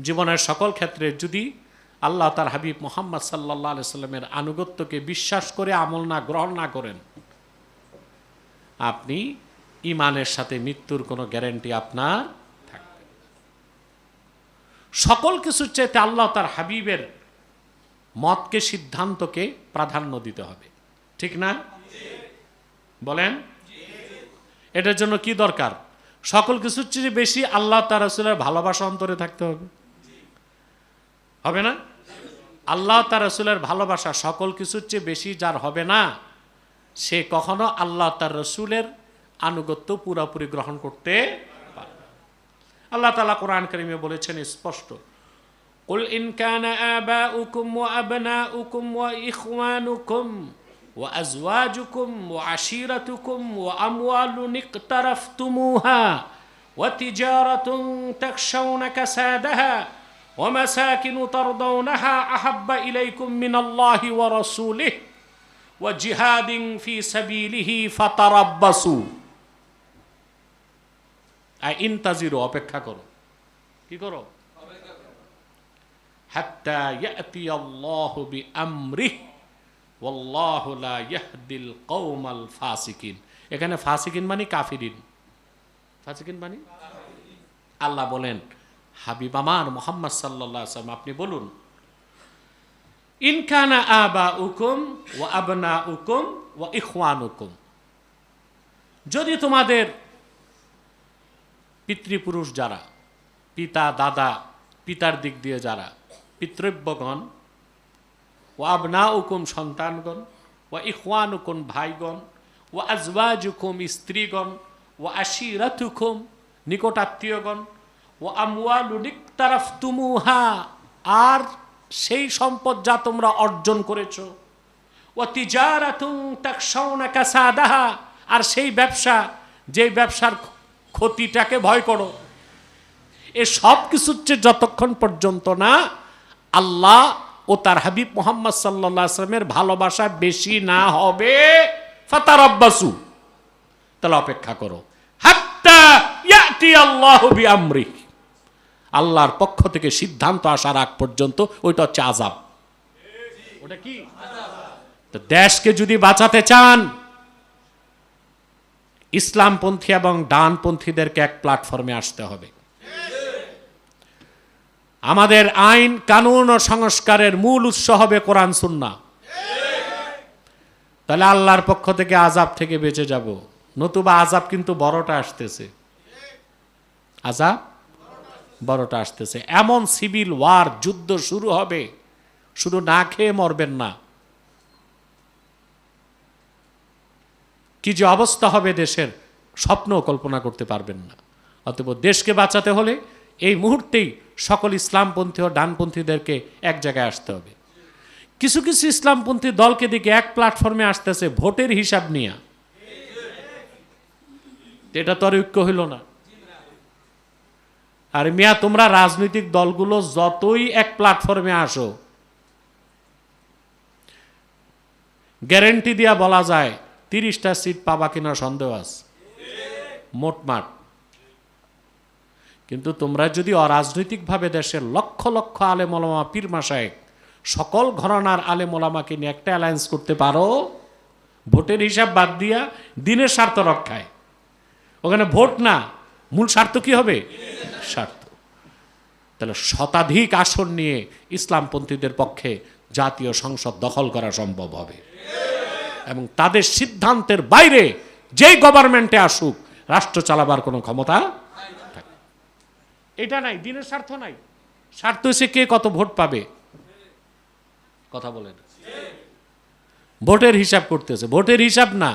জীবনের সকল ক্ষেত্রে যদি আল্লাহ তার হাবিব মোহাম্মদ সাল্লাহ সাল্লামের আনুগত্যকে বিশ্বাস করে, আমল না, গ্রহণ না করেন, আপনি ইমানের সাথে মৃত্যুর কোনো গ্যারেন্টি আপনার থাকবে সকল কিছুর চাইতে আল্লাহ তার হাবিবের মতকে, সিদ্ধান্তকে প্রাধান্য দিতে হবে। ঠিক না? বলেন? এটার জন্য কি দরকার? সকল কিছুর চেয়ে বেশি আল্লাহ তার রসুলের ভালোবাসা অন্তরে থাকতে হবে। হবে না আল্লাহ তার রসুলের ভালোবাসা সকল কিছুর চেয়ে বেশি যার হবে না সে কখনো আল্লাহ তার রসুলের আনুগত্য পুরোপুরি গ্রহণ করতে পারবে না। আল্লাহ তালা কোরআন করিমে বলেছেন স্পষ্ট قل إن كان آباؤكم وأبناؤكم وإخوانكم وأزواجكم وعشيرتكم وأموال اقترفتموها وتجارة تخشون كسادها ومساكن ترضونها أحب إليكم من الله ورسوله وجهاد في سبيله فتربصوا أي انتظروا অপেক্ষা করো কি করো হাত্তা ইয়াতি আল্লাহ বিআমরিহ ওয়াল্লাহু লা ইয়াহদিল কওমাল ফাসিকিন এখানে ফাসিকিন মানে কাফিরিন ফাসিকিন মানে আল্লাহ বলেন হাবিব আমার মোহাম্মদ আলাইহি ওয়াসাল্লাম, আপনি বলুন ইনকানা আবা উকুম ও আবনা উকুম ও ইখওয়ানুকুম। যদি তোমাদের পিতৃপুরুষ যারা, পিতা, দাদা, পিতার দিক দিয়ে যারা, পিতৃব্যগণ ও আবনা উকুম সন্তানগণ ও ইখওয়ান উকুম ভাইগণ ও আজওয়াজ উকুম স্ত্রীগণ ও আশিরাতুকুম নিকটাত্মীয়গণ ও আমওয়ালুনিক তারাফ তুমুহা আর সেই সম্পদ যা তোমরা অর্জন করেছ। ও তিজারাতুং আর সেই ব্যবসা যেই ব্যবসার ক্ষতিটাকে ভয় করো। এ সব কিছুর চেয়ে যতক্ষণ পর্যন্ত না আল্লাহ ও তার হাবিব মোহাম্মদ সাল্লাহ আসলামের ভালোবাসা বেশি না হবে ফাতার আব্বাসু তাহলে অপেক্ষা করো। হাত্তা ইয়াতি আল্লাহ বিআমরি আল্লাহর পক্ষ থেকে সিদ্ধান্ত আসার আগ পর্যন্ত ওইটা হচ্ছে আজাব ওটা কি? দেশকে যদি বাঁচাতে চান, ইসলামপন্থী এবং ডানপন্থীদেরকে এক প্ল্যাটফর্মে আসতে হবে। আমাদের আইন, কানুন ও সংস্কারের মূল উৎস হবে কোরআন সুন্না তাহলে আল্লাহর পক্ষ থেকে আজাব থেকে বেঁচে যাব। নতুবা আজাব কিন্তু বড়টা আসতেছে। আজাব বড়টা আসতেছে। এমন সিভিল ওয়ার যুদ্ধ শুরু হবে, শুধু না খেয়ে মরবেন না। কি যে অবস্থা হবে দেশের স্বপ্ন কল্পনা করতে পারবেন না। অতএব দেশকে বাঁচাতে হলে এই মুহূর্তেই সকল ইসলামপন্থী ও ডানপন্থীদেরকে এক জায়গায় আসতে হবে। কিছু কিছু ইসলামপন্থী দলকে দিকে এক প্ল্যাটফর্মে আসতেছে, ভোটের হিসাব নিয়ে। এটা তো আর ঐক্য হইল না। আর মিয়া, তোমরা রাজনৈতিক দলগুলো যতই এক প্ল্যাটফর্মে আসো গ্যারেন্টি দিয়া বলা যায়, তিরিশটা সিট পাবা কিনা সন্দেহ আছে? মোটমাট কিন্তু তোমরা যদি অরাজনৈতিকভাবে দেশের লক্ষ লক্ষ আলেমলামা পীর মাসায়েক সকল ঘরানার আলেমলামাকে নিয়ে একটা অ্যালায়েন্স করতে পারো, ভোটের হিসাব বাদ দিয়া দিনের স্বার্থ রক্ষায়। ওখানে ভোট না, মূল স্বার্থ কি হবে? স্বার্থ তাহলে শতাধিক আসন নিয়ে ইসলামপন্থীদের পক্ষে জাতীয় সংসদ দখল করা সম্ভব হবে। এবং তাদের সিদ্ধান্তের বাইরে যেই গভর্নমেন্টে আসুক, রাষ্ট্র চালাবার কোনো ক্ষমতা এটা নাই, দিনের স্বার্থ নাই। স্বার্থ এসে কে কত ভোট পাবে? কথা বলেন। ভোটের হিসাব করতেছে। ভোটের হিসাব না,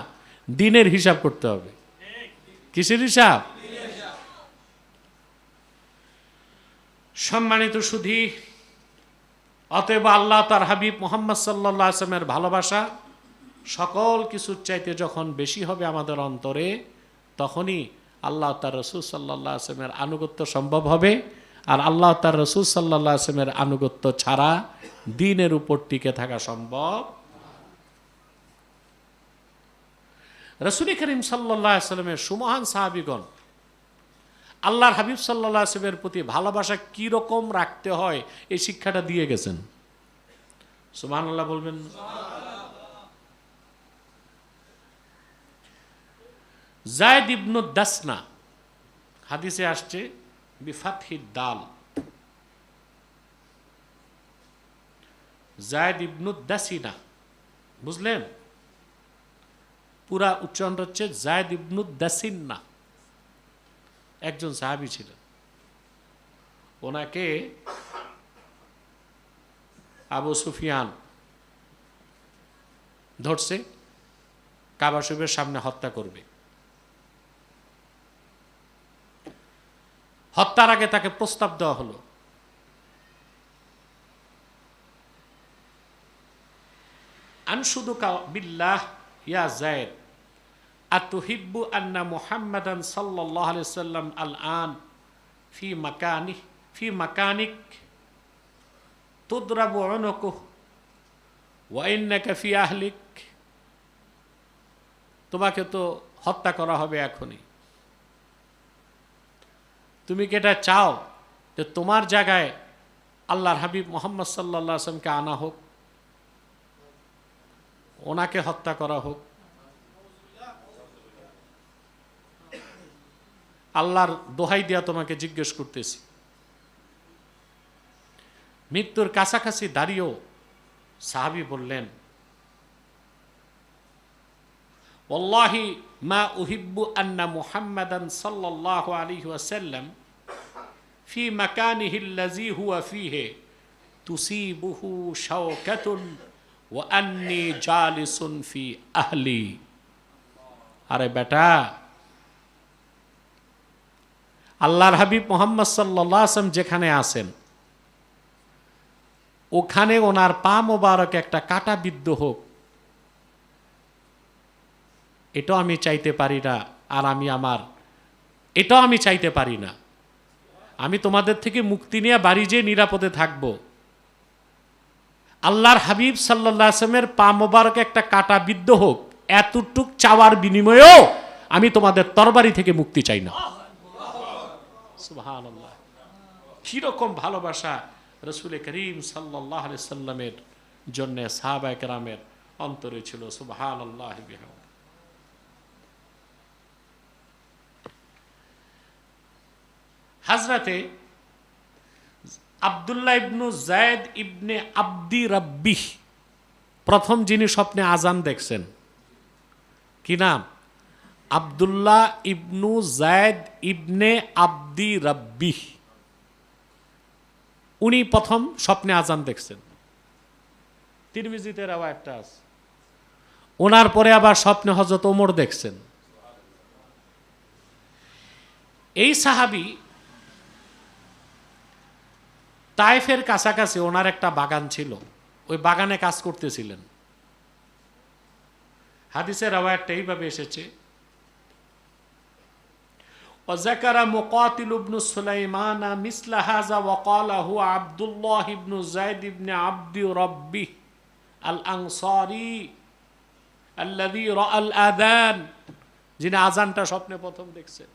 দিনের হিসাব করতে হবে। কিসের হিসাব? সম্মানিত সুধী, অতএব আল্লাহ তার হাবিব মোহাম্মদ সাল্লাহ আসলামের ভালোবাসা সকল কিছুর চাইতে যখন বেশি হবে আমাদের অন্তরে, তখনই আল্লাহ তার রসুল সাল্লাহ আসলামের আনুগত্য সম্ভব হবে। আর আল্লাহ তার রসুল সাল্লাহ আসলামের আনুগত্য ছাড়া দিনের উপর টিকে থাকা সম্ভব। রসুল করিম সাল্লাহ আসলামের সুমহান সাহাবিগণ আল্লাহর হাবিব সাল্লাহ আসলামের প্রতি ভালোবাসা কি রকম রাখতে হয়, এই শিক্ষাটা দিয়ে গেছেন। সুমান আল্লাহ বলবেন। জায়দ ইবনু দাসনা, হাদিসে আসছে বিফাতহি দাল। জায়দ ইবনু দাসিনা, বুঝলেন? পুরা উচ্চারণ হচ্ছে জায়দ ইবনু দাসিন্না। একজন সাহাবি ছিলেন ওনাকে আবু সুফিয়ান ধরছে, কাবা শরীফের সামনে হত্যা করবে। হত্যার আগে তাকে প্রস্তাব দেওয়া হলো। আনসুদুকা বিল্লাহ ইয়া জায়দ আতুহিব্বু আন্না মুহাম্মাদান আলাইহি সাল্লাম আল আন ফি মাকানি ফি মাকানিক তুদরাবু উনুকু ওয়া ইন্নাকা ফি আহলিক তোমাকে তো হত্যা করা হবে এখনই। তুমি কি এটা চাও যে তোমার জায়গায় আল্লাহর হাবিব মোহাম্মদ সাল্লা আসলামকে আনা হোক, ওনাকে হত্যা করা হোক? আল্লাহর দোহাই দিয়া তোমাকে জিজ্ঞেস করতেছি। মৃত্যুর কাছাকাছি দাঁড়িয়েও সাহাবি বললেন ওল্লাহি মা উহিব্বু আন্না মুহাম্মাদান সাল্লাহ আলী ওয়াসাল্লাম ফি মাকানিহিল্লাজি হুয়া ফিহে তুসিবুহু শাওকাতুন ও আন্নি জালিসুন ফি আহলি। আরে বেটা আল্লাহর হাবিব মোহাম্মদ সাল্লাহ আসলাম যেখানে আছেন, ওখানে ওনার পা মোবারক একটা কাটা বিদ্ধ হোক, এটাও আমি চাইতে পারি না আর আমি আমার, এটাও আমি চাইতে পারি না। আমি তোমাদের থেকে মুক্তি নিয়ে বাড়ি যেয়ে নিরাপদে থাকব। আল্লাহর হাবিব সাল্লাহ আসলামের পা মোবারকে একটা কাটা বিদ্ধ হোক, এতটুক চাওয়ার বিনিময়েও আমি তোমাদের তরবারি থেকে মুক্তি চাই না। সুবহানাল্লাহ। কীরকম ভালোবাসা রসুল করিম সাল্লাহ সাল্লামের জন্য সাহাবায় কেরামের অন্তরে ছিল সুবহান আল্লাহ হাজরাতে আবদুল্লাহ ইবনু জায়দ ইবনে আব্দি রাব্বিহ, প্রথম যিনি স্বপ্নে আজান দেখছেন, কি নাম? আবদুল্লাহ ইবনু জায়দ ইবনে আব্দি রাব্বিহ উনি প্রথম স্বপ্নে আজান দেখছেন। তিরমিজিতে একটা আছে। ওনার পরে আবার স্বপ্নে হজরত ওমর দেখছেন। এই সাহাবি তাইফের কাছাকাছি ওনার একটা বাগান ছিল। ওই বাগানে কাজ করতেছিলেন। হাদিসের রাওয়ায়তটা এইভাবে এসেছে وذكر مقاتل بن سليمان مثل هذا وقال هو عبد الله بن زيد بن عبد ربه الأنصاري الذي رأى الآذان যিনি আজানটা স্বপ্নে প্রথম দেখছেন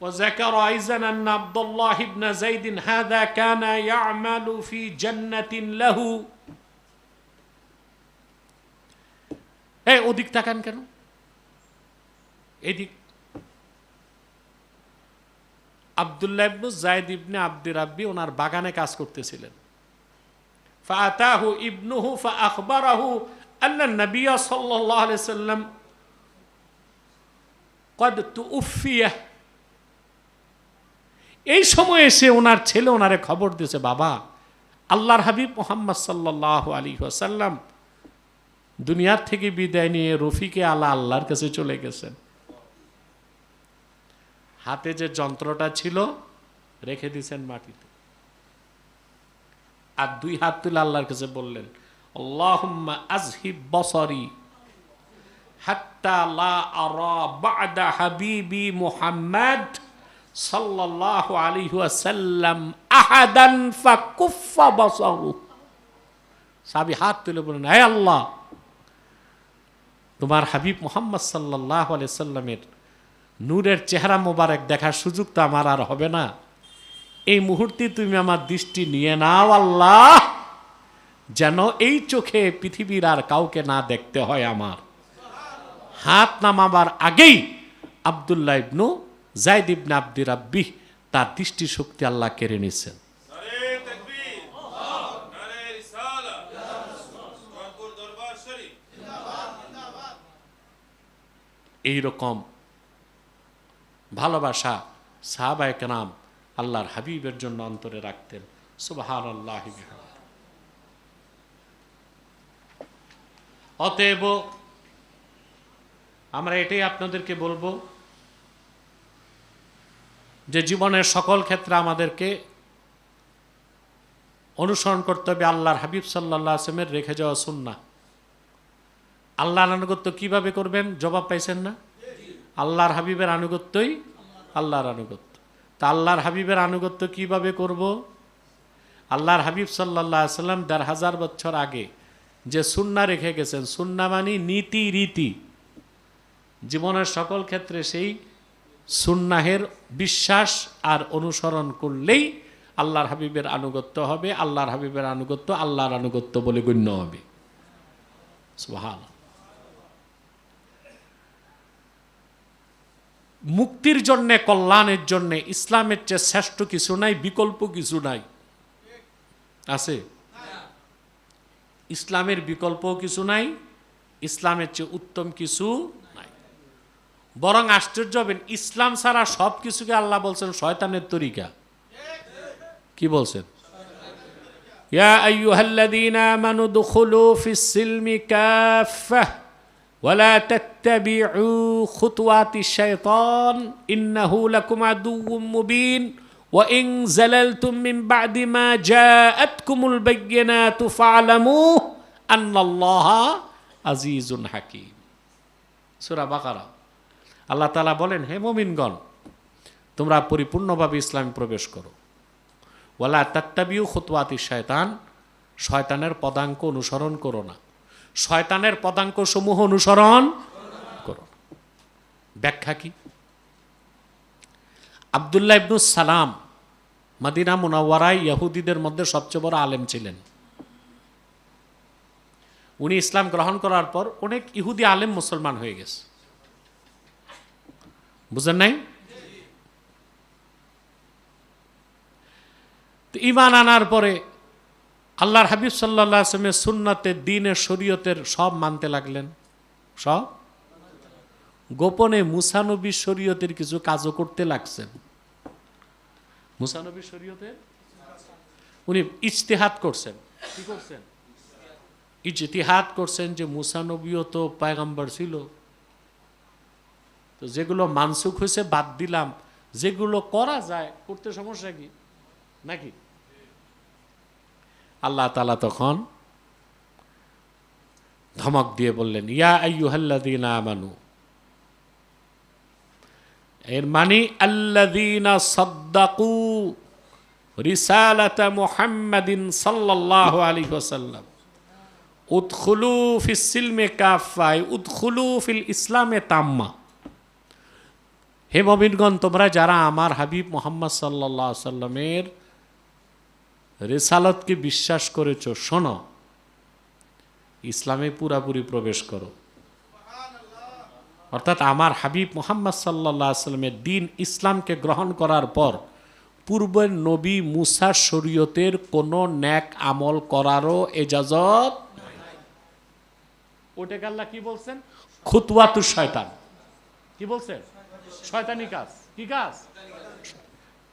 وذكر أيضا أن عبد الله بن زيد هذا كان يعمل في جنة له এই ওদিক তাকান কেন এদিক। আবদুল্লাহ ইবনু জায়দ ইবনে আব্দি রাব্বি ওনার বাগানে কাজ করতেছিলেন। ফাতাহু ইবনুহু ফাআখবারাহু আন্না নবিয়া সাল্লাল্লাহু আলাইহি সাল্লাম قد তুউফিয়া। এই সময় এসে ওনার ছেলে ওনারে খবর দিয়েছে, বাবা, আল্লাহর হাবিব মোহাম্মদ সাল্লাহ আলী ওয়াসাল্লাম দুনিয়ার থেকে বিদায় নিয়ে রফিকে আল্লাহ আল্লাহর কাছে চলে গেছেন। হাতে যে যন্ত্রটা ছিল, রেখে দিয়েছেন মাটিতে। আর দুই হাত তুলে আল্লাহর কাছে বললেন হাত্তা লা হাবিবি হাত তুলে আল্লাহ, তোমার হাবিব মুহাম্মদ সাল্লাল্লাহু আলাইহি সাল্লামের নূরের চেহারা মোবারক দেখার সুযোগ তো আমার আর হবে না। এই মুহূর্তে তুমি আমার দৃষ্টি নিয়ে নাও আল্লাহ, যেন এই চোখে পৃথিবীর আর কাউকে না দেখতে হয় আমার। হাত নামাবার আগেই আবদুল্লাহ ইবনু জাইদ ইবনে আব্দি রাব্বিহ তার দৃষ্টি শক্তি আল্লাহ কেড়ে নিছেন নারে তাকবীর নারে রিসালা রংপুর দরবার শরীফ এই রকম ভালোবাসা সাহাবায়ে নাম আল্লাহর হাবিবের জন্য অন্তরে রাখতেন। সুবাহান আল্লাহ অতএব আমরা এটাই আপনাদেরকে বলব যে জীবনের সকল ক্ষেত্রে আমাদেরকে অনুসরণ করতে হবে আল্লাহর হাবিব সাল্লাহ আসলামের রেখে যাওয়া সুন্না আল্লাহর আনুগত্য কীভাবে করবেন? জবাব পাইছেন না? আল্লাহর হাবিবের আনুগত্যই আল্লাহর আনুগত্য। তা আল্লাহর হাবিবের আনুগত্য কীভাবে করব? আল্লাহর হাবিব সাল্লাহ সাল্লাম দেড় হাজার বছর আগে যে সুন্না রেখে গেছেন, সুন্না মানি নীতি রীতি। জীবনের সকল ক্ষেত্রে সেই সুন্নাহের বিশ্বাস আর অনুসরণ করলেই আল্লাহর হাবিবের আনুগত্য হবে, আল্লাহর হাবিবের আনুগত্য আল্লাহর আনুগত্য বলে গণ্য হবে। সুবহান মুক্তির জন্যে, কল্যাণের জন্যে, ইসলামের চেয়ে শ্রেষ্ঠ কিছু নাই, বিকল্প কিছু নাই। আছে? ইসলামের বিকল্প কিছু নাই, ইসলামের চেয়ে উত্তম কিছু নাই। বরং আশ্চর্য হবেন, ইসলাম ছাড়া সব কিছুকে আল্লাহ বলছেন শয়তানের তরিকা। কি বলছেন? ইয়া আইয়ুহাল্লাযীনা আমানু দুখুলু ফিস সিলমি কাফফা ওয়ালা তাত্তাবিউ খুতুয়াতি শাইতান, ইন্নাহু লাকুম আদুউম মুবিন, ওয়া ইন জালালতুম মিন বাদি মা জাআতকুমুল বায়্যিনাতু ফা'লামু আন্নাল্লাহা আজিজুন হাকীম। সূরা বাকারা। আল্লাহ তাআলা বলেন, হে মুমিনগণ, তোমরা পরিপূর্ণভাবে ইসলামে প্রবেশ করো। ওয়ালা তাত্তাবিউ খুতওয়াতি শয়তান শয়তানের পদাঙ্ক অনুসরণ করো না। শয়তানের পদাঙ্ক সমূহ অনুসরণ করো। ব্যাখ্যা কি? আবদুল্লাহ ইবনুস সালাম মাদিনা মুনাওয়ারায় ইহুদিদের মধ্যে সবচেয়ে বড় আলেম ছিলেন। উনি ইসলাম গ্রহণ করার পর অনেক ইহুদি আলেম মুসলমান হয়ে গেছে। বুঝেন নাই? তো ইমান আনার পরে আল্লাহর হাবিব সাল্লাহ আসলামের সুন্নাতে, দিনের শরীয়তের সব মানতে লাগলেন। সব? গোপনে মুসানবী শরীয়তের কিছু কাজও করতে লাগছেন। মুসানবী শরীয়তের? উনি ইজতিহাদ করছেন। কি করছেন? ইজতিহাদ করছেন যে মুসানবীও তো পায়গাম্বার ছিল। তো যেগুলো মানসুখ হয়েছে বাদ দিলাম। যেগুলো করা যায়, করতে সমস্যা কি? নাকি? আল্লাহ তালা তখন ধমক দিয়ে বললেন, ইয়া আইয়ুহাল্লাযীনা আমানু। এর মানে আল্লাযীনা সাদ্দাকু রিসালাতা মুহাম্মাদিন সাল্লাল্লাহু আলাইহি ওয়াসাল্লাম। উদখুলু ফিস সিলমে কাফায় উদখুলু ফিল ইসলামে তাম্মা। হে মমিনগণ, তোমরা যারা আমার হাবিব মোহাম্মদ সাল্লাহ সাল্লামের রেসালতকে বিশ্বাস করেছ, শোনো। ইসলামে পুরাপুরি প্রবেশ করো। অর্থাৎ আমার হাবিব মোহাম্মদ সাল্লাহ সাল্লামের দিন ইসলামকে গ্রহণ করার পর, পূর্বের নবী মুসা শরীয়তের কোনো ন্যাক আমল করারও এজাজত ওটাকে কি বলছেন? খুতওয়াতু শয়তান। কি বলছেন? শয়তানি কাজ। কি কাজ?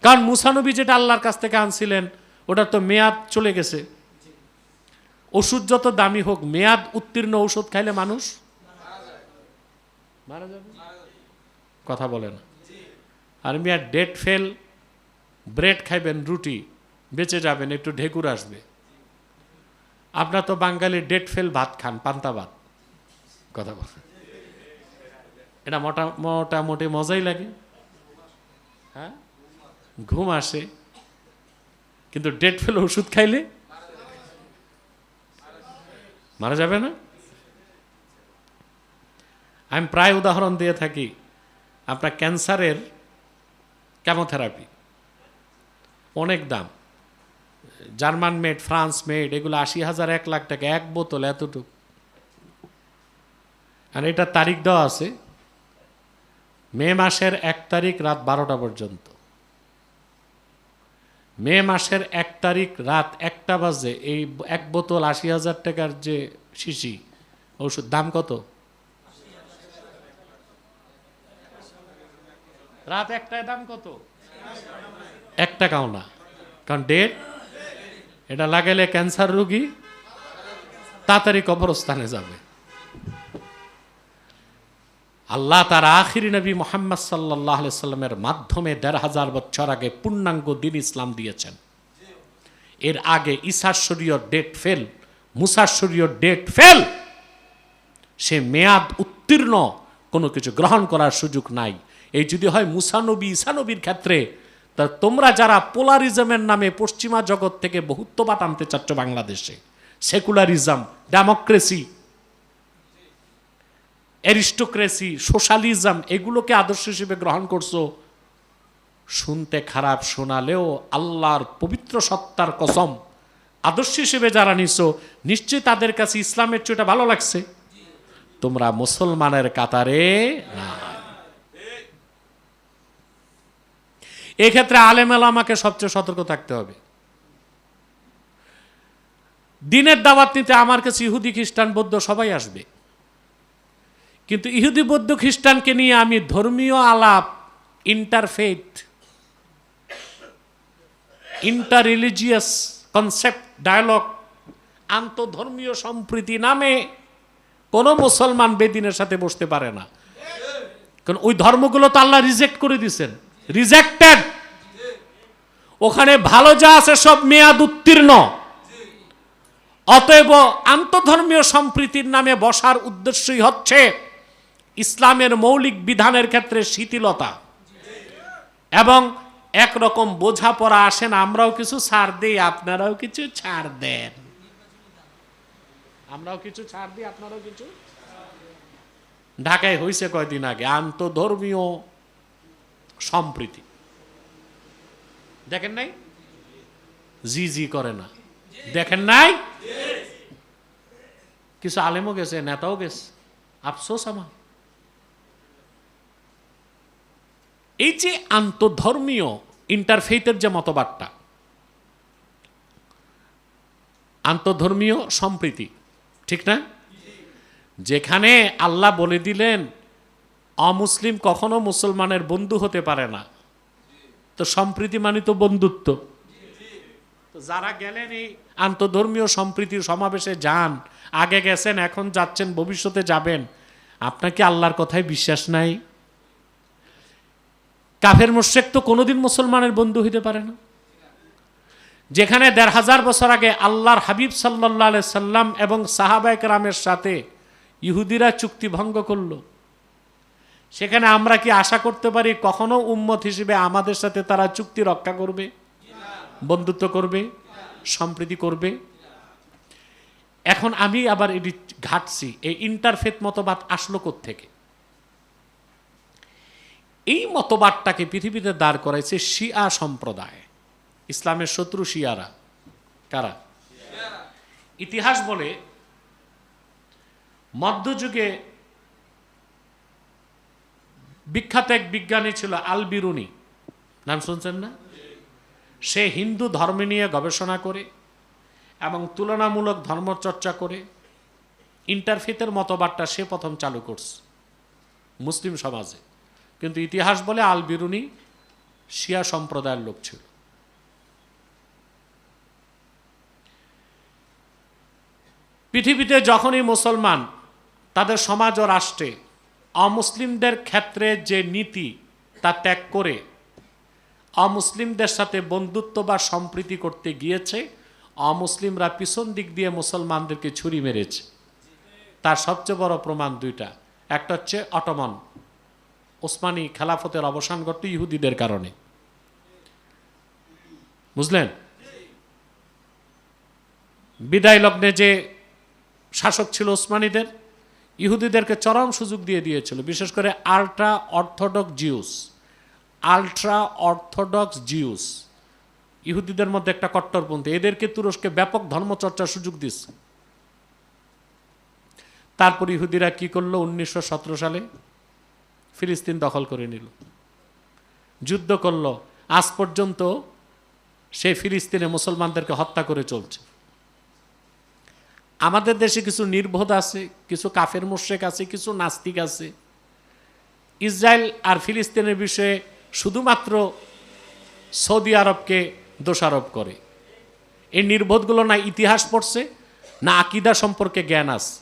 কারণ মুসানবী যেটা আল্লাহর কাছ থেকে আনছিলেন ওটা তো মেয়াদ চলে গেছে। ওষুধ যত দামি হোক, মেয়াদ উত্তীর্ণ ঔষধ খাইলে মানুষ মারা যাবে। কথা বলে না। আর মেয়াদ ডেট ফেল, ব্রেড খাইবেন, রুটি, বেঁচে যাবেন, একটু ঢেকুর আসবে। আপনার তো বাঙালি ডেট ফেল ভাত খান, পান্তা ভাত। কথা বল এটা মোটা মোটামুটি মজাই লাগে। হ্যাঁ? ঘুম আসে। কিন্তু ডেট ফেল ওষুধ খাইলে? মারা যাবে না? আমি প্রায় উদাহরণ দিয়ে থাকি, আপনার ক্যান্সারের কেমোথেরাপি। অনেক দাম। জার্মান মেড, ফ্রান্স মেড, এগুলো আশি হাজার, এক লাখ টাকা, এক বোতল এতটুকু। আর এটা তারিখ দেওয়া আছে মে মাসের এক তারিখ রাত বারোটা পর্যন্ত। মে মাসের এক তারিখ রাত একটা বাজে এই এক বোতল আশি হাজার টাকার যে শিশি, ওষুধ দাম কত? রাত একটায় দাম কত? এক টাকাও না। কারণ ডেট এটা লাগাইলে ক্যান্সার রোগী তাড়াতাড়ি কবরস্থানে যাবে। আল্লাহ তার আখিরি নবী মোহাম্মদ সাল্লাহ সাল্লামের মাধ্যমে দেড় হাজার বছর আগে পূর্ণাঙ্গ দিন ইসলাম দিয়েছেন। এর আগে ঈশাশ্বরীয় ডেট ফেল মুসাশ্বরীয় ডেট ফেল, সে মেয়াদ উত্তীর্ণ, কোনো কিছু গ্রহণ করার সুযোগ নাই। এই যদি হয় মুসানবী ঈসানবীর ক্ষেত্রে, তা তোমরা যারা পোলারিজমের নামে পশ্চিমা জগৎ থেকে বহুত্ববাদ আনতে চাচ্ছ বাংলাদেশে, সেকুলারিজম, ডেমোক্রেসি অ্যারিস্টোক্রেসি, সোশ্যালিজম, এগুলোকে আদর্শ হিসেবে গ্রহণ করছ। শুনতে খারাপ শোনালেও আল্লাহর পবিত্র সত্তার কসম। আদর্শ হিসেবে যারা নিছো, নিশ্চয়ই তাদের কাছে ইসলামের চেয়ে ভালো লাগছে। তোমরা মুসলমানের কাতারে এক্ষেত্রে আলেম আমাকে সবচেয়ে সতর্ক থাকতে হবে। দিনের দাওয়াত নিতে আমার কাছে ইহুদি, খ্রিস্টান, বৌদ্ধ সবাই আসবে। কিন্তু ইহুদি বৌদ্ধ খ্রিস্টানকে নিয়ে আমি ধর্মীয় আলাপ interfaith inter religious concept dialogue আন্তধর্মীয় সম্প্রীতি নামে কোনো মুসলমান বেদিনের সাথে বসতে পারে না। কারণ ওই ধর্মগুলো তো আল্লাহ রিজেক্ট করে দিয়েছেন। রিজেক্টেড ওখানে ভালো যা আছে সব মেয়াদ উত্তীর্ণ। অতএব আন্তধর্মীয় সম্প্রীতির নামে বসার উদ্দেশ্যই হচ্ছে ইসলামের মৌলিক বিধানের ক্ষেত্রে শিথিলতা। এবং একরকম বোঝাপড়া আসেন আমরাও কিছু ছাড় দিই, আপনারাও কিছু ছাড় দেন। আমরাও কিছু ছাড় দিই, আপনারাও কিছু ঢাকায় হয়েছে কয়দিন আগে, আন্তধর্মীয় সম্প্রীতি। দেখেন নাই? জি জি করে না। দেখেন নাই? কিছু আলেমও গেছে, নেতাও গেছে। আফসোস আমার। এই যে আন্তধর্মীয় ইন্টারফেথের যে মতবাদটা, আন্তধর্মীয় সম্প্রীতি, ঠিক না? যেখানে আল্লাহ বলে দিলেন, অমুসলিম কখনো মুসলমানের বন্ধু হতে পারে না। তো সম্প্রীতি মানে তো বন্ধুত্ব। যারা গেলেন এই আন্তধর্মীয় সম্প্রীতির সমাবেশে, যান, আগে গেছেন, এখন যাচ্ছেন, ভবিষ্যতে যাবেন, আপনাকে আল্লাহর কথায় বিশ্বাস নাই। কাফের মোশেক তো কোনোদিন মুসলমানের বন্ধু হইতে পারে না। যেখানে দেড় হাজার বছর আগে আল্লাহর হাবিব সাল্লাহ সাল্লাম এবং সাহাবায়ক রামের সাথে ইহুদিরা চুক্তি ভঙ্গ করল। সেখানে আমরা কি আশা করতে পারি কখনো উম্মত হিসেবে আমাদের সাথে তারা চুক্তি রক্ষা করবে, বন্ধুত্ব করবে, সম্প্রীতি করবে? এখন আমি আবার এটি ঘাটছি, এই ইন্টারফেথ মতবাদ আসলো থেকে এই মতবাদটাকে পৃথিবীতে দাঁড় করাইছে শিয়া সম্প্রদায়। ইসলামের শত্রু শিয়ারা। কারা? ইতিহাস বলে, মধ্যযুগে বিখ্যাত এক বিজ্ঞানী ছিল আল বিরুনি নাম শুনছেন না? সে হিন্দু ধর্ম নিয়ে গবেষণা করে এবং তুলনামূলক ধর্মচর্চা করে। ইন্টারফেথের মতবাদটা সে প্রথম চালু করছে মুসলিম সমাজে। কিন্তু ইতিহাস বলে আল বিরুনি শিয়া সম্প্রদায়ের লোক ছিল। পৃথিবীতে যখনই মুসলমান তাদের সমাজ ও রাষ্ট্রে অমুসলিমদের ক্ষেত্রে যে নীতি তা ত্যাগ করে অমুসলিমদের সাথে বন্ধুত্ব বা সম্প্রীতি করতে গিয়েছে, অমুসলিমরা পিছন দিক দিয়ে মুসলমানদেরকে ছুরি মেরেছে। তার সবচেয়ে বড় প্রমাণ দুইটা। একটা হচ্ছে অটোমন। ওসমানী খেলাফতের অবসান ঘটত ইহুদিদের কারণে। বুঝলেন? বিদায় লগ্নে যে শাসক ছিল ওসমানীদের, ইহুদিদেরকে চরম সুযোগ দিয়ে দিয়েছিল, বিশেষ করে ultra orthodox Jews. Ultra orthodox Jews. ইহুদিদের মধ্যে একটা কট্টরপন্থী, এদেরকে তুরস্কে ব্যাপক ধর্মচর্চার সুযোগ দিচ্ছে তারপর ইহুদিরা কি করল উনিশশো সতেরো সালে? ফিলিস্তিন দখল করে নিল। যুদ্ধ করল। আজ পর্যন্ত সে ফিলিস্তিনে মুসলমানদেরকে হত্যা করে চলছে। আমাদের দেশে কিছু নির্বোধ আছে, কিছু কাফের মোশেক আছে, কিছু নাস্তিক আছে। ইসরায়েল আর ফিলিস্তিনের বিষয়ে শুধুমাত্র সৌদি আরবকে দোষারোপ করে। এই নির্বোধগুলো না ইতিহাস পড়ছে, না আকিদা সম্পর্কে জ্ঞান আছে।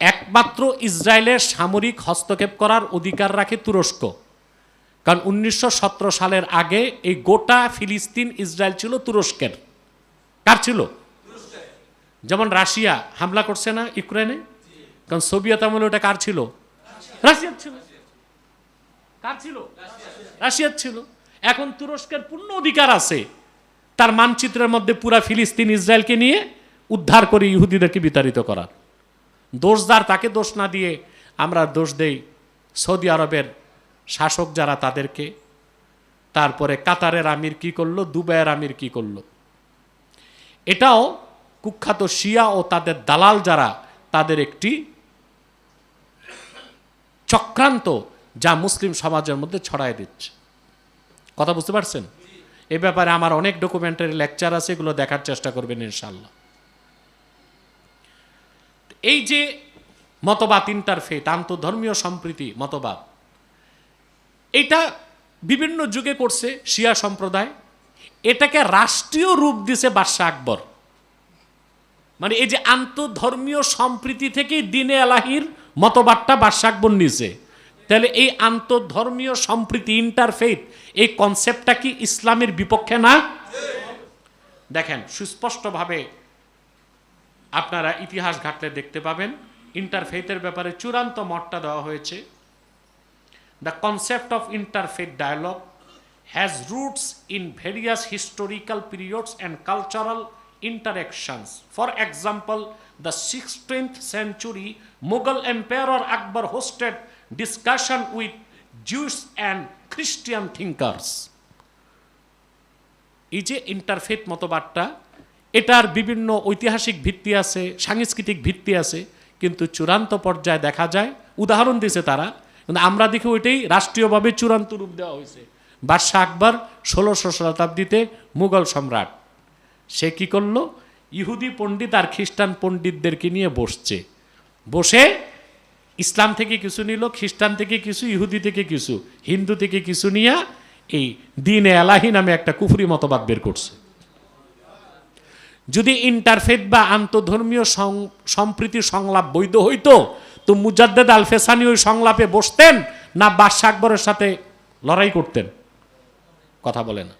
একমাত্র ইসরায়েলের সামরিক হস্তক্ষেপ করার অধিকার রাখে তুরস্ক। কারণ উনিশশো সতেরো সালের আগে এই গোটা ফিলিস্তিন ইসরায়েল ছিল তুরস্কের। কার ছিল? যেমন রাশিয়া হামলা করছে না ইউক্রেনে? কারণ সোভিয়েত আমলে ওটা কার ছিল? রাশিয়ার ছিল। কার ছিল? রাশিয়ার ছিল। এখন তুরস্কের পূর্ণ অধিকার আছে। তার মানচিত্রের মধ্যে পুরা ফিলিস্তিন ইসরায়েলকে নিয়ে উদ্ধার করে ইহুদিদেরকে বিতাড়িত করার। দোষ যার, তাকে দোষ না দিয়ে আমরা দোষ দেই সৌদি আরবের শাসক যারা তাদেরকে। তারপরে কাতারের আমির কি করল, দুবাইয়ের আমির কি করল। এটাও কুখ্যাত শিয়া ও তাদের দালাল যারা, তাদের একটি চক্রান্ত যা মুসলিম সমাজের মধ্যে ছড়ায় দিচ্ছে। কথা বুঝতে পারছেন? এ ব্যাপারে আমার অনেক ডকুমেন্টারি লেকচার আছে, এগুলো দেখার চেষ্টা করবেন ইনশাল্লাহ এই যে মতবাদ ইন্টারফেট আন্তধর্মীয় সম্প্রীতি, মতবাদ, এটা বিভিন্ন যুগে করছে শিয়া সম্প্রদায়। এটাকে রাষ্ট্রীয় রূপ দিছে বাদশাহ আকবর। মানে এই যে আন্তধর্মীয় সম্প্রীতি থেকেই দিনে আলাহির মতবাদটা বাদশাহ আকবর নিছে তাহলে এই আন্তধর্মীয় সম্প্রীতি ইন্টারফেথ এই কনসেপ্টটা কি ইসলামের বিপক্ষে না? দেখেন, সুস্পষ্টভাবে আপনারা ইতিহাস ঘাটলে দেখতে পাবেন ইন্টারফেথের ব্যাপারে চূড়ান্ত মতটা দেওয়া হয়েছে the concept of interfaith dialogue has roots in various historical periods and cultural interactions. For example, the 16th century Mughal Emperor Akbar hosted discussion with Jews and Christian thinkers. এই যে ইন্টারফেথ মতবাদটা এটার বিভিন্ন ঐতিহাসিক ভিত্তি আছে, সাংস্কৃতিক ভিত্তি আছে, কিন্তু চূড়ান্ত পর্যায়ে দেখা যায়, উদাহরণ দিয়েছে তারা, কিন্তু আমরা দেখি ওইটাই রাষ্ট্রীয়ভাবে চূড়ান্ত রূপ দেওয়া হয়েছে। বাদশাহ আকবর ষোলোশো শতাব্দীতে মুঘল সম্রাট। সে কি করল? ইহুদি পণ্ডিত আর খ্রিস্টান পণ্ডিতদেরকে নিয়ে বসছে। বসে ইসলাম থেকে কিছু নিল, খ্রিস্টান থেকে কিছু, ইহুদি থেকে কিছু, হিন্দু থেকে কিছু নিয়ে এই দিনে এলাহি নামে একটা কুফরি মতবাদ বের করছে। যদি ইন্টারফেথ বা আন্তধর্মীয় সম্প্রীতি সংলাপ বৈধ হইতো, তো মুজাদ্দেদ আল ফেসানি ওই সংলাপে বসতেন না বাদশাহ আকবরের সাথে লড়াই করতেন? কথা বলে না।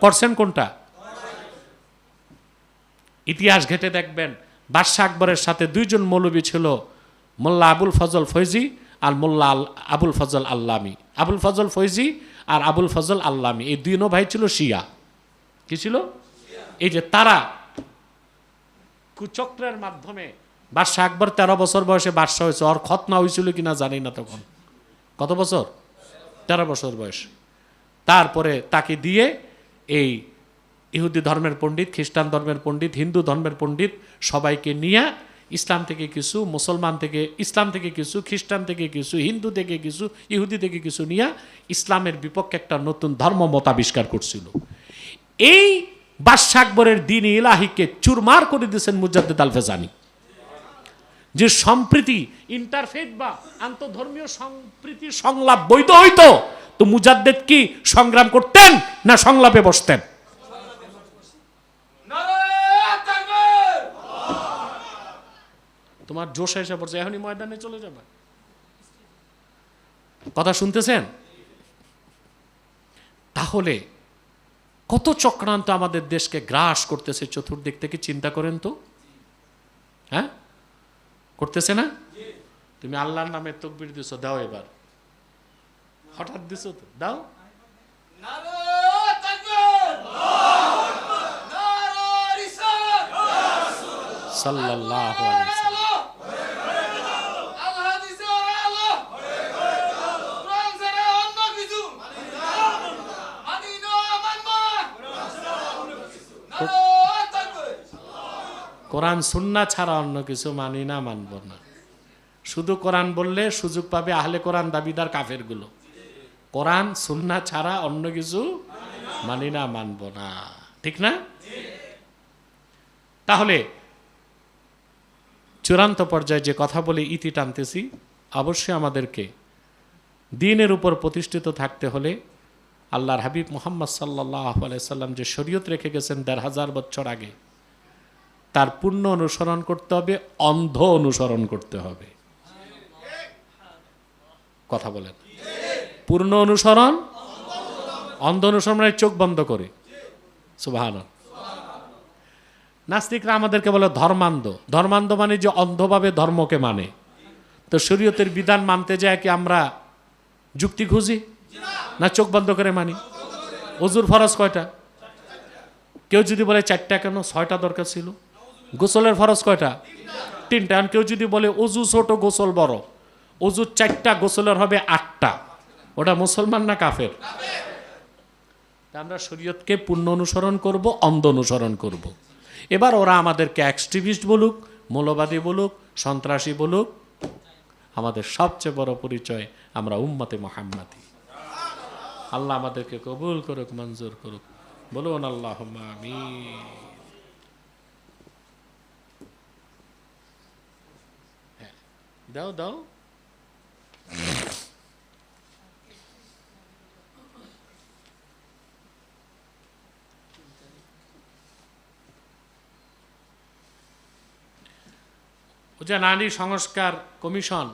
করছেন কোনটা? ইতিহাস ঘেটে দেখবেন, বাদশাহ আকবরের সাথে দুইজন মৌলবী ছিল, মোল্লা আবুল ফজল ফৈজি আর মোল্লা আল, আবুল ফজল আল্লামি। আবুল ফজল ফৈজি আর আবুল ফজল আল্লামি। এই দুই ভাই ছিল শিয়া। কি ছিল? এই যে তারা কুচক্রের মাধ্যমে বাদশাহ আকবর তেরো বছর বয়সে বাদশাহ হয়েছে। ওর খতনা হয়েছিল কিনা জানি না তখন। কত বছর? তেরো বছর বয়স। তারপরে তাকে দিয়ে এই ইহুদি ধর্মের পণ্ডিত, খ্রিস্টান ধর্মের পণ্ডিত, হিন্দু ধর্মের পণ্ডিত সবাইকে নিয়ে ইসলাম থেকে কিছু, মুসলমান থেকে, ইসলাম থেকে কিছু, খ্রিস্টান থেকে কিছু, হিন্দু থেকে কিছু, ইহুদি থেকে কিছু নিয়ে ইসলামের বিপক্ষে একটা নতুন ধর্ম মতাবিষ্কার করছিল। এই বাদশাহ আকবরের দিন ইলাহিকে চুরমার করে দিয়েছেন মুজাদ্দেদ আল ফেজানি যে সম্প্রীতি ইন্টারফেথ বা আন্তধর্মীয় সম্প্রীতি সংলাপ বৈধ হইতো, তো মুজাদ্দেদ কি সংগ্রাম করতেন না সংলাপে বসতেন? তোমার জোশ এসে পড়ছে, এখনই ময়দানে চলে যাবে। কথা শুনতেছেন? তাহলে কত চক্রান্ত আমাদের দেশকে গ্রাস করতেছে চতুর্দিক থেকে, চিন্তা করেন তো। হ্যাঁ? করতেছে না? তুমি আল্লাহর নামে তকবির দিছো, দাও এবার। হঠাৎ দিছো তো, দাও। সাল্লাল্লাহু আলাইহি ওয়াসাল্লাম। আল্লাহ নারে তাকবীর কোরআন সুন্না ছাড়া অন্য কিছু মানি না, মানব না। শুধু কোরআন বললে সুযোগ পাবে আহলে কোরআন দাবিদার কাফেরগুলো। কোরআন সুন্না ছাড়া অন্য কিছু মানি না, মানব না। ঠিক না? তাহলে চূড়ান্ত পর্যায়ে যে কথা বলে ইতি টানতেছি, অবশ্যই আমাদেরকে দিনের উপর প্রতিষ্ঠিত থাকতে হলে আল্লাহর হাবিব মোহাম্মদ সাল্লাহ সাল্লাম যে শরীয়ত রেখে গেছেন দেড় হাজার বছর আগে তার পূর্ণ অনুসরণ করতে হবে, অন্ধ অনুসরণ করতে হবে। কথা বলেন। পূর্ণ অনুসরণ, অন্ধ অনুসরণ মানে চোখ বন্ধ করে। সুবাহান নাস্তিকরা আমাদেরকে বলে ধর্মান্ধ। ধর্মান্ধ মানে যে অন্ধভাবে ধর্মকে মানে। তো শরীয়তের বিধান মানতে যায় কি আমরা যুক্তি খুঁজি? না চোখ বন্ধ করে মানি? অজুর ফরজ কয়টা? কেউ যদি বলে চারটা কেন? ছয়টা দরকার ছিল। গোসলের ফরজ কয়টা? তিনটা। আর কেউ যদি বলে, অজু ছোট গোসল বড়। অজু চারটা, গোসলের হবে আটটা। ওটা মুসলমান না কাফের? আমরা শরীয়তকে পূর্ণ অনুসরণ করব, অন্ধ অনুসরণ করব। এবার ওরা আমাদেরকে এক্সট্রিমিস্ট বলুক, মৌলবাদী বলুক, সন্ত্রাসী বলুক। আমাদের সবচেয়ে বড় পরিচয় আমরা উম্মতে মোহাম্মদী। আল্লাহ আমাদেরকে কবুল করুক, মঞ্জুর করুক। বলুন আল্লাহ আমি দাও দাও ও যে নারী সংস্কার কমিশন